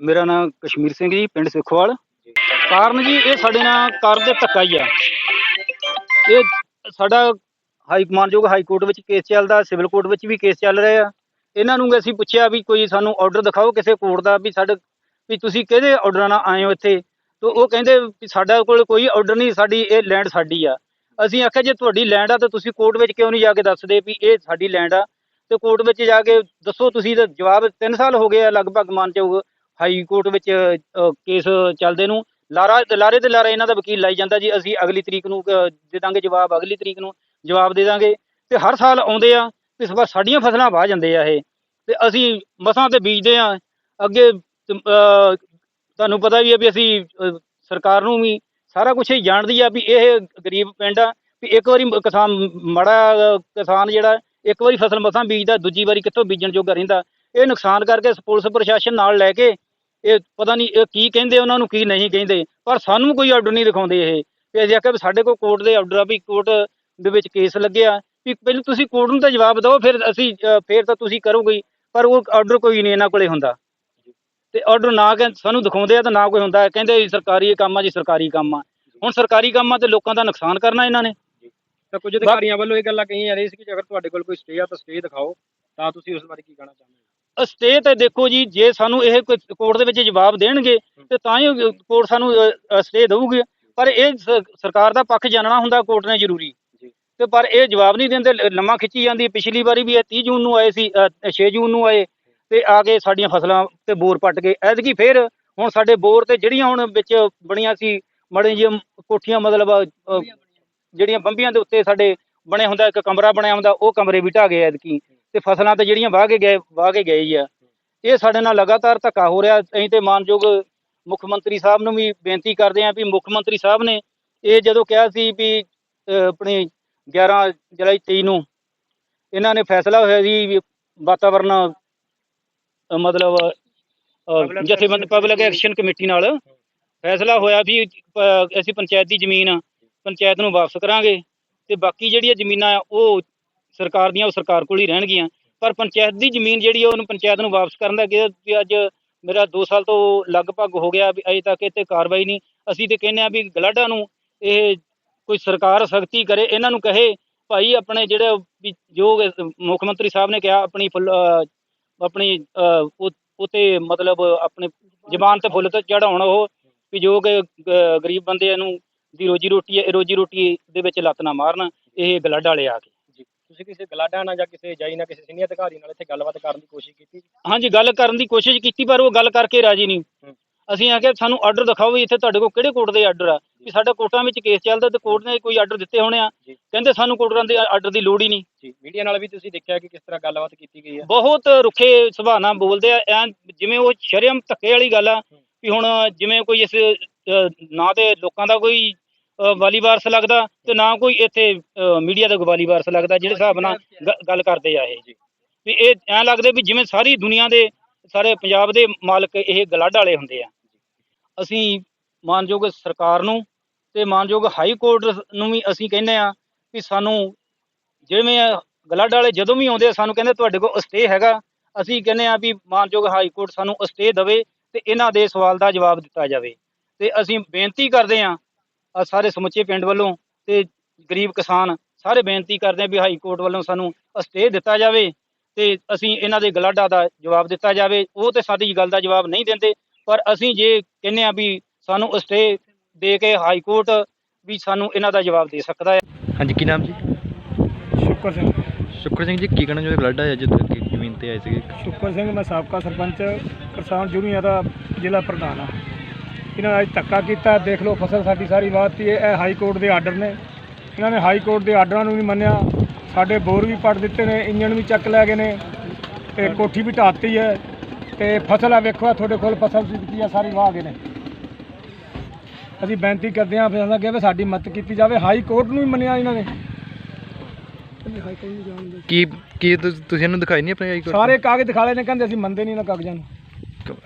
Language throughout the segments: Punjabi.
ਮੇਰਾ ਨਾਮ ਕਸ਼ਮੀਰ ਸਿੰਘ ਜੀ, ਪਿੰਡ ਸਿੱਖੋਵਾਲ। ਕਾਰਨ ਜੀ, ਇਹ ਸਾਡੇ ਨਾਲ ਕਰ ਦੇ ਧੱਕਾ ਹੀ ਆ। ਇਹ ਸਾਡਾ ਹਾਈ ਮਾਨਯੋਗ ਹਾਈ ਕੋਰਟ ਵਿੱਚ ਕੇਸ ਚੱਲਦਾ, ਸਿਵਲ ਕੋਰਟ ਵਿੱਚ ਵੀ ਕੇਸ ਚੱਲ ਰਿਹਾ ਆ। ਇਹਨਾਂ ਨੂੰ ਅਸੀਂ ਪੁੱਛਿਆ ਵੀ ਕੋਈ ਸਾਨੂੰ ਆਰਡਰ ਦਿਖਾਓ ਕਿਸੇ ਕੋਰਟ ਦਾ ਵੀ ਸਾਡੇ, ਵੀ ਤੁਸੀਂ ਕਿਹਦੇ ਆਰਡਰਾਂ ਨਾਲ ਆਏ ਹੋ ਇੱਥੇ? ਤਾਂ ਉਹ ਕਹਿੰਦੇ ਵੀ ਸਾਡਾ ਕੋਲ ਕੋਈ ਆਰਡਰ ਨਹੀਂ, ਸਾਡੀ ਇਹ ਲੈਂਡ ਸਾਡੀ ਆ। ਅਸੀਂ ਆਖਿਆ, ਜੇ ਤੁਹਾਡੀ ਲੈਂਡ ਆ ਤਾਂ ਤੁਸੀਂ ਕੋਰਟ ਵਿੱਚ ਕਿਉਂ ਨਹੀਂ ਜਾ ਕੇ ਦੱਸਦੇ ਵੀ ਇਹ ਸਾਡੀ ਲੈਂਡ ਆ? ਤੇ ਕੋਰਟ ਵਿੱਚ ਜਾ ਕੇ ਦੱਸੋ ਤੁਸੀਂ ਤਾਂ ਜਵਾਬ 3 ਸਾਲ ਹੋ ਗਏ ਆ, ਲਗਭਗ ਮਾਨਯੋਗ ਹਾਈ ਕੋਰਟ ਵਿੱਚ ਕੇਸ ਚੱਲਦੇ ਨੂੰ। ਲਾਰਾ, ਲਾਰੇ ਤੇ ਲਾਰਾ ਇਹਨਾਂ ਦਾ ਵਕੀਲ ਲਾਈ ਜਾਂਦਾ ਜੀ, ਅਸੀਂ ਅਗਲੀ ਤਰੀਕ ਨੂੰ ਦੇ ਦਾਂਗੇ ਜਵਾਬ, ਅਗਲੀ ਤਰੀਕ ਨੂੰ ਜਵਾਬ ਦੇ ਦਾਂਗੇ। ਤੇ ਹਰ ਸਾਲ ਆਉਂਦੇ ਆ, ਤੇ ਇਸ ਵਾਰ ਸਾਡੀਆਂ ਫਸਲਾਂ ਵਾਹ ਜਾਂਦੇ ਆ ਇਹ। ਤੇ ਅਸੀਂ ਮਸਾਂ ਤੇ ਬੀਜਦੇ ਆ, ਅੱਗੇ ਤੁਹਾਨੂੰ ਪਤਾ ਵੀ ਆ ਵੀ ਅਸੀਂ ਸਰਕਾਰ ਨੂੰ ਵੀ ਸਾਰਾ ਕੁਝ ਹੀ ਜਾਣਦੀ ਆ ਵੀ ਇਹ ਗਰੀਬ ਪਿੰਡ ਆ, ਵੀ ਇੱਕ ਵਾਰੀ ਕਿਸਾਨ, ਮਾੜਾ ਕਿਸਾਨ ਜਿਹੜਾ, ਇੱਕ ਵਾਰੀ ਫਸਲ ਮਸਾਂ ਬੀਜਦਾ, ਦੂਜੀ ਵਾਰੀ ਕਿੱਥੋਂ ਬੀਜਣ ਜੋਗਾ ਰਹਿੰਦਾ। ਇਹ ਨੁਕਸਾਨ ਕਰਕੇ ਪੁਲਿਸ ਪ੍ਰਸ਼ਾਸਨ ਨਾਲ ਲੈ ਕੇ ਇਹ ਪਤਾ ਨਹੀਂ, ਇਹ ਕੀ ਕਹਿੰਦੇ ਉਹਨਾਂ ਨੂੰ, ਕੀ ਨਹੀਂ ਕਹਿੰਦੇ। ਪਰ ਸਾਨੂੰ ਕੋਈ ਆਰਡਰ ਨਹੀਂ ਦਿਖਾਉਂਦੇ ਇਹ। ਤੇ ਅਸੀਂ ਆਖਿਆ ਵੀ ਸਾਡੇ ਕੋਲ ਕੋਰਟ ਦੇ ਆਰਡਰ ਆ ਵੀ ਕੋਰਟ ਦੇ ਵਿੱਚ ਕੇਸ ਲੱਗਿਆ ਵੀ ਪਹਿਲਾਂ ਤੁਸੀਂ ਕੋਰਟ ਨੂੰ ਤਾਂ ਜਵਾਬ ਦਿਓ, ਫਿਰ ਅਸੀਂ ਫਿਰ ਤਾਂ ਤੁਸੀਂ ਕਰੋਗੇ ਪਰ ਉਹ ਆਰਡਰ ਕੋਈ ਨਹੀਂ ਇਹਨਾਂ ਕੋਲੇ ਹੁੰਦਾ। ਤੇ ਆਰਡਰ ਨਾ ਕਿ ਸਾਨੂੰ ਦਿਖਾਉਂਦੇ ਆ ਤਾਂ ਨਾ ਕੋਈ ਹੁੰਦਾ। ਕਹਿੰਦੇ ਸਰਕਾਰੀ ਕੰਮ ਆ ਜੀ, ਸਰਕਾਰੀ ਕੰਮ ਆ। ਹੁਣ ਸਰਕਾਰੀ ਕੰਮ ਆ ਤੇ ਲੋਕਾਂ ਦਾ ਨੁਕਸਾਨ ਕਰਨਾ ਇਹਨਾਂ ਨੇ। ਤਾਂ ਕੁਝ ਅਧਿਕਾਰੀਆਂ ਵੱਲੋਂ ਇਹ ਗੱਲਾਂ ਕਹੀਆਂ ਜਾ ਰਹੀਆਂ ਸੀ ਕਿ ਅਗਰ ਤੁਹਾਡੇ ਕੋਲ ਕੋਈ ਸਟੇ ਆ ਤਾਂ ਸਟੇ ਦਿਖਾਓ। ਤਾਂ ਤੁਸੀਂ ਉਸ ਬਾਰੇ ਕੀ ਕਹਿਣਾ ਚਾਹੁੰਦੇ ਹੋ? ਸਟੇ ਤੇ ਦੇਖੋ ਜੀ ਜੇ ਸਾਨੂੰ ਇਹ ਕੋਈ ਕੋਰਟ ਦੇ ਵਿੱਚ ਜਵਾਬ ਦੇਣਗੇ ਤੇ ਤਾਂ ਹੀ ਕੋਰਟ ਸਾਨੂੰ ਸਟੇ ਦੇਊਗੀ ਪਰ ਇਹ ਸਰਕਾਰ ਦਾ ਪੱਖ ਜਾਣਨਾ ਹੁੰਦਾ ਕੋਰਟ ਨੇ ਜ਼ਰੂਰੀ ਜੀ। ਤੇ ਪਰ ਇਹ ਜਵਾਬ ਨਹੀਂ ਦਿੰਦੇ ਲੰਮਾ ਖਿੱਚੀ ਜਾਂਦੀ। ਪਿਛਲੀ ਵਾਰੀ ਵੀ ਇਹ 30 ਜੂਨ ਨੂੰ ਆਏ ਸੀ 6 ਜੂਨ ਨੂੰ ਆਏ ਤੇ ਆ ਕੇ ਸਾਡੀਆਂ ਫਸਲਾਂ ਤੇ ਬੋਰ ਪੱਟ ਗਏ ਐਤਕੀ ਫੇਰ ਹੁਣ ਸਾਡੇ ਬੋਰ ਤੇ ਜਿਹੜੀਆਂ ਹੁਣ ਵਿੱਚ ਬਣੀਆਂ ਸੀ ਮੜੇ ਜਿਹੀਆਂ ਕੋਠੀਆਂ ਮਤਲਬ ਜਿਹੜੀਆਂ ਬੰਬੀਆਂ ਦੇ ਉੱਤੇ ਸਾਡੇ ਬਣੇ ਹੁੰਦਾ ਇੱਕ ਕਮਰਾ ਬਣਿਆ ਹੁੰਦਾ ਉਹ ਕਮਰੇ ਵੀ ਢਾਹ ਗਏ ਐਤਕੀ ਤੇ ਫਸਲਾਂ ਤੇ ਜਿਹੜੀਆਂ ਵਾਹ ਕੇ ਗਏ ਵਾਹ ਕੇ ਗਏ ਹੀ ਆ। ਇਹ ਸਾਡੇ ਨਾਲ ਲਗਾਤਾਰ ਧੱਕਾ ਹੋ ਰਿਹਾ। ਅਸੀਂ ਤੇ ਮਾਨਯੋਗ ਮੁੱਖ ਮੰਤਰੀ ਸਾਹਿਬ ਨੂੰ ਵੀ ਬੇਨਤੀ ਕਰਦੇ ਹਾਂ ਵੀ ਮੁੱਖ ਮੰਤਰੀ ਸਾਹਿਬ ਨੇ ਇਹ ਜਦੋਂ ਕਿਹਾ ਸੀ ਵੀ ਆਪਣੀ 11 ਜੁਲਾਈ 23 ਨੂੰ ਇਹਨਾਂ ਨੇ ਫੈਸਲਾ ਹੋਇਆ ਸੀ ਵੀ ਵਾਤਾਵਰਨ ਮਤਲਬ ਜਥੇਬੰਦ ਪਬਲਿਕ ਐਕਸ਼ਨ ਕਮੇਟੀ ਨਾਲ ਫੈਸਲਾ ਹੋਇਆ ਵੀ ਅਸੀਂ ਪੰਚਾਇਤ ਦੀ ਜ਼ਮੀਨ ਪੰਚਾਇਤ ਨੂੰ ਵਾਪਸ ਕਰਾਂਗੇ ਤੇ ਬਾਕੀ ਜਿਹੜੀਆਂ ਜ਼ਮੀਨਾਂ ਆ ਉਹ ਸਰਕਾਰ ਦੀਆਂ ਉਹ ਸਰਕਾਰ ਕੋਲ ਹੀ ਰਹਿਣਗੀਆਂ। ਪਰ ਪੰਚਾਇਤ ਦੀ ਜ਼ਮੀਨ ਜਿਹੜੀ ਆ ਉਹਨੂੰ ਪੰਚਾਇਤ ਨੂੰ ਵਾਪਸ ਕਰਨ ਦਾ ਕਿ ਵੀ ਅੱਜ ਮੇਰਾ 2 ਸਾਲ ਤੋਂ ਲਗਭਗ ਹੋ ਗਿਆ ਵੀ ਅਜੇ ਤੱਕ ਇੱਥੇ ਕਾਰਵਾਈ ਨਹੀਂ। ਅਸੀਂ ਤੇ ਕਹਿੰਦੇ ਆ ਵੀ ਗਲਾਡਾ ਨੂੰ ਇਹ ਕੋਈ ਸਰਕਾਰ ਸਖਤੀ ਕਰੇ, ਇਹਨਾਂ ਨੂੰ ਕਹੇ, ਭਾਈ ਆਪਣੇ ਜਿਹੜੇ ਵੀ ਜੋ ਮੁੱਖ ਮੰਤਰੀ ਸਾਹਿਬ ਨੇ ਕਿਹਾ, ਆਪਣੀ ਫੁੱਲ ਆਪਣੀ ਉਹ- ਉਤੇ ਮਤਲਬ ਆਪਣੇ ਜ਼ਬਾਨ ਤੇ ਫੁੱਲ ਤੇ ਚੜਾਉਣ ਉਹ ਵੀ ਜੋ ਕਿ ਗਰੀਬ ਬੰਦੇ ਨੂੰ ਦੀ ਰੋਜੀ ਰੋਟੀ ਹੈ, ਇਹ ਰੋਜੀ ਰੋਟੀ ਦੇ ਵਿੱਚ ਲੱਤ ਨਾ ਮਾਰਨ, ਇਹ ਗਲਾਡਾ ਵਾਲੇ ਆ ਕੇ। ਤੁਸੀਂ ਕਿਸੇ ਗਲਾਡਾ ਨਾਲ ਜਾਂ ਕਿਸੇ ਜਾਈ ਨਾਲ ਕਿਸੇ ਸੀਨੀਅਰ ਅਧਿਕਾਰੀ ਨਾਲ ਇੱਥੇ ਗੱਲਬਾਤ ਕਰਨ ਦੀ ਕੋਸ਼ਿਸ਼ ਕੀਤੀ? ਹਾਂਜੀ ਗੱਲ ਕਰਨ ਦੀ ਕੋਸ਼ਿਸ਼ ਕੀਤੀ ਪਰ ਉਹ ਗੱਲ ਕਰਕੇ ਰਾਜੀ ਨਹੀਂ। ਅਸੀਂ ਆਖਿਆ ਸਾਨੂੰ ਆਰਡਰ ਦਿਖਾਓ ਵੀ ਇੱਥੇ ਤੁਹਾਡੇ ਕੋਲ ਕਿਹੜੇ ਕੋਰਟ ਦੇ ਆਰਡਰ ਆ? ਵੀ ਸਾਡਾ ਕੋਰਟਾਂ ਵਿੱਚ ਕੇਸ ਚੱਲਦਾ ਤੇ ਕੋਰਟ ਨੇ ਕੋਈ ਆਰਡਰ ਦਿੱਤੇ ਹੋਣੇ ਆ। ਕਹਿੰਦੇ ਸਾਨੂੰ ਕੋਰਟਾਂ ਦੇ ਆਰਡਰ ਦੀ ਲੋੜ ਹੀ ਨਹੀਂ। ਜੀ ਮੀਡੀਆ ਨਾਲ ਵੀ ਤੁਸੀਂ ਦੇਖਿਆ ਕਿ ਕਿਸ ਤਰ੍ਹਾਂ ਗੱਲਬਾਤ ਕੀਤੀ ਗਈ ਹੈ ਬਹੁਤ ਰੁੱਖੇ ਸੁਭਾਅ ਨਾਲ ਬੋਲਦੇ ਆ। ਐਂ ਜਿਵੇਂ ਉਹ ਸ਼ਰਮ ਧੱਕੇ ਵਾਲੀ ਗੱਲ ਆ ਵੀ ਹੁਣ ਜਿਵੇਂ ਕੋਈ ਇਸ ਨਾ ਤੇ ਲੋਕਾਂ ਦਾ ਕੋਈ ਵਾਲੀ ਵਾਰਸ ਲੱਗਦਾ ਤੇ ਨਾ ਕੋਈ ਇੱਥੇ ਮੀਡੀਆ ਦਾ ਵਾਲੀ ਵਾਰਸ ਲੱਗਦਾ ਜਿਹੜੇ ਹਿਸਾਬ ਨਾਲ ਗ- ਗੱਲ ਕਰਦੇ ਆ ਇਹ ਵੀ ਇਹ ਐਂ ਲੱਗਦੇ ਵੀ ਜਿਵੇਂ ਸਾਰੀ ਦੁਨੀਆ ਦੇ, ਸਾਰੇ ਪੰਜਾਬ ਦੇ ਮਾਲਕ ਇਹ ਗਲੱਡ ਵਾਲੇ ਹੁੰਦੇ ਆ। ਅਸੀਂ ਮਾਨਯੋਗ ਸਰਕਾਰ ਨੂੰ ਤੇ ਮਾਨਯੋਗ ਹਾਈ ਕੋਰਟ ਨੂੰ ਵੀ ਅਸੀਂ ਕਹਿੰਦੇ ਆ ਕਿ ਸਾਨੂੰ ਜਿਵੇਂ ਗਲੱਡ ਵਾਲੇ ਜਦੋਂ ਵੀ ਆਉਂਦੇ ਆ, ਸਾਨੂੰ ਕਹਿੰਦੇ ਤੁਹਾਡੇ ਕੋਲ ਸਟੇ ਹੈਗਾ। ਅਸੀਂ ਕਹਿੰਦੇ ਆ ਵੀ ਮਾਨਯੋਗ ਹਾਈ ਕੋਰਟ ਸਾਨੂੰ ਸਟੇ ਦੇਵੇ ਤੇ ਇਹਨਾਂ ਦੇ ਸਵਾਲ ਦਾ ਜਵਾਬ ਦਿੱਤਾ ਜਾਵੇ। ਤੇ ਅਸੀਂ ਬੇਨਤੀ ਕਰਦੇ ਆ ਸਾਰੇ ਸਮੁੱਚੇ ਪਿੰਡ ਵੱਲੋਂ ਤੇ ਗਰੀਬ ਕਿਸਾਨ ਸਾਰੇ ਬੇਨਤੀ ਕਰਦੇ ਆ ਵੀ ਹਾਈ ਕੋਰਟ ਵੱਲੋਂ ਸਾਨੂੰ ਸਟੇ ਦਿੱਤਾ ਜਾਵੇ ਤੇ ਅਸੀਂ ਇਹਨਾਂ ਦੇ ਗਲਾਡਾ ਦਾ ਜਵਾਬ ਦਿੱਤਾ ਜਾਵੇ। ਉਹ ਤੇ ਸਾਡੀ ਗੱਲ ਦਾ ਜਵਾਬ ਨਹੀਂ ਦਿੰਦੇ ਪਰ ਅਸੀਂ ਜੇ ਕਹਿੰਦੇ ਆ ਵੀ ਸਾਨੂੰ ਸਟੇ ਦੇ ਕੇ ਹਾਈ ਕੋਰਟ ਵੀ ਸਾਨੂੰ ਇਹਨਾਂ ਦਾ ਜਵਾਬ ਦੇ ਸਕਦਾ ਹੈ। ਹਾਂਜੀ ਕੀ ਨਾਮ ਜੀ? ਸ਼ੁਕਰ ਸਿੰਘ। ਸ਼ੁਕਰ ਸਿੰਘ ਜੀ ਕੀ ਕਹਿਣਾ ਚਾਹੁੰਦੇ ਬਲੱਡ ਆਇਆ ਜਿੱਦ ਜ਼ਮੀਨ ਤੇ ਆਏ ਸੀਗੇ। ਸ਼ੁਕਰ ਸਿੰਘ ਮੈਂ ਸਾਬਕਾ ਸਰਪੰਚ ਕਿਸਾਨ ਯੂਨੀਅਨ ਦਾ ਜ਼ਿਲ੍ਹਾ ਪ੍ਰਧਾਨ ਆ ਇਹਨਾਂ ਨੇ ਅੱਜ ਧੱਕਾ ਕੀਤਾ ਦੇਖ ਲਓ ਫਸਲ ਸਾਡੀ ਸਾਰੀ ਵਾਹਤੀ ਹੈ ਇਹ ਹਾਈ ਕੋਰਟ ਦੇ ਆਰਡਰ ਨੇ। ਇਹਨਾਂ ਨੇ ਹਾਈ ਕੋਰਟ ਦੇ ਆਰਡਰਾਂ ਨੂੰ ਨਹੀਂ ਮੰਨਿਆ ਸਾਡੇ ਬੋਰ ਵੀ ਪੱਟ ਦਿੱਤੇ ਨੇ ਇੰਜਣ ਵੀ ਚੱਕ ਲੈ ਗਏ ਨੇ ਤੇ ਕੋਠੀ ਵੀ ਢਾਤੀ ਹੈ ਤੇ ਫਸਲ ਆ ਵੇਖੋ ਤੁਹਾਡੇ ਕੋਲ ਫਸਲ ਦਿੱਤੀ ਆ ਸਾਰੀ ਵਾਹ ਗਏ ਨੇ। ਅਸੀਂ ਬੇਨਤੀ ਕਰਦੇ ਹਾਂ ਫਿਰ ਕਿ ਵੀ ਸਾਡੀ ਮਦਦ ਕੀਤੀ ਜਾਵੇ ਹਾਈ ਕੋਰਟ ਨੂੰ ਵੀ ਮੰਨਿਆ ਇਹਨਾਂ ਨੇ। ਕੀ ਕੀ ਤੁਸੀਂ ਇਹਨੂੰ ਦਿਖਾਈ ਨਹੀਂ ਆਪਣੇ ਹਾਈ ਕੋਰਟ ਸਾਰੇ ਕਾਗਜ਼ ਦਿਖਾ ਨੇ ਕਹਿੰਦੇ ਅਸੀਂ ਮੰਨਦੇ ਨਹੀਂ ਇਹਨਾਂ ਕਾਗਜ਼ਾਂ ਨੂੰ।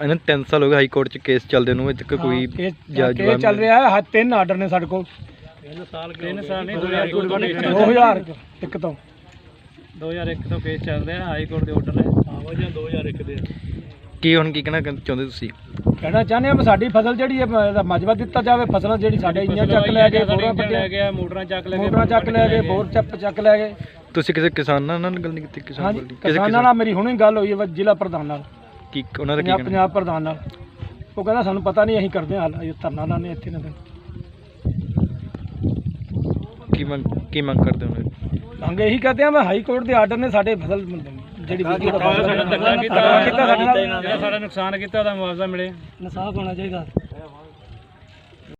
ਇਹਨਾਂ 3 ਸਾਲ ਹੋ ਗਏ ਹਾਈ ਕੋਰਟ 'ਚ ਕੇਸ ਚੱਲਦੇ ਨੂੰ ਅਜੇ ਤੱਕ ਕੋਈ ਹਾਂ, ਕੇਸ ਜਾ- ਕੇਸ ਜਵਾਬ ਚੱਲ ਨਹੀਂ। ਰਿਹਾ ਹੈ ਹਾਂ, ਤਿੰਨ ਆਰਡਰ ਨੇ ਸਾਡੇ ਕੋਲ। 3 ਸਾਲ 3 2000 ਇੱਕ ਤੋਂ 2001 ਤੋਂ। ਕੇਸ ਚੱਲ ਰਿਹਾ ਹਾਈ ਕੋਰਟ ਦੇ ਆਰਡਰ ਹੈ ਆਵਾਜ਼ਾਂ 2001 ਦੇ ਕੀ ਹੁਣ ਕੀ ਕਹਿਣਾ ਚਾਹੁੰਦੇ ਤੁਸੀਂ? ਕਹਿਣਾ ਚਾਹੁੰਦੇ ਆ ਸਾਡੀ ਫਸਲ ਜਿਹੜੀ ਹੈ ਮ- ਇਹਦਾ ਮਾਜਵਾ ਦਿੱਤਾ ਜਾਵੇ ਫਸਲਾਂ ਜਿਹੜੀ ਸਾਡੇ ਇੰਜਣ ਚੱਕ ਲੈ ਗਏ ਬੋਰਾਂ ਗਿਆ ਮੋਟਰਾਂ ਚੱਕ ਲੈ ਮੋਟਰਾਂ ਚੱਕ ਲੈ ਗਏ ਬੋਰ ਚੱਪ ਚੱਕ ਲੈ ਗਏ। ਤੁਸੀਂ ਕਿਸੇ ਕਿਸਾਨਾਂ ਨਾਲ ਗੱਲ ਨਹੀਂ ਕੀਤੀ ਕਿਸਾਨ ਨਾਲ? ਮੇਰੀ ਹੁਣੇ ਗੱਲ ਹੋਈ ਹੈ ਜ਼ਿਲ੍ਹਾ ਪ੍ਰਧਾਨ ਨਾਲ। ਕੀ ਉਹਨਾਂ ਦਾ ਕੀ ਪੰਜਾਬ ਕਹਿਣਾ? ਪੰਜਾਬ ਪ੍ਰਧਾਨ ਨਾਲ। ਉਹ ਕਹਿੰਦਾ ਸਾਨੂੰ ਪਤਾ ਨਹੀਂ ਅਸੀਂ ਕਰਦੇ ਹਾਂ ਹਾਲ। ਇਹ ਧਰਨਾ ਲਾਣੇ ਇੱਥੇ ਨਾ ਕੀ ਮੰਗ ਕੀ ਮੰਗ ਕਰਦੇ ਹੋ? ਮੰਗ ਇਹੀ ਕਹਤੇ ਆ ਮੈਂ ਹਾਈ ਕੋਰਟ ਦੇ ਆਰਡਰ ਨੇ ਸਾਡੇ ਫਸਲ ਜਿਹੜੀ ਧੱਕਾ ਕੀਤਾ ਧੱਕਾ ਕੀਤਾ ਸਾਡੇ ਨਾਲ ਜਿਹੜਾ ਸਾਡਾ ਨੁਕਸਾਨ ਕੀਤਾ ਉਹਦਾ ਮੁਆਵਜ਼ਾ ਮਿਲੇ। ਇਨਸਾਫ ਹੋਣਾ ਚਾਹੀਦਾ।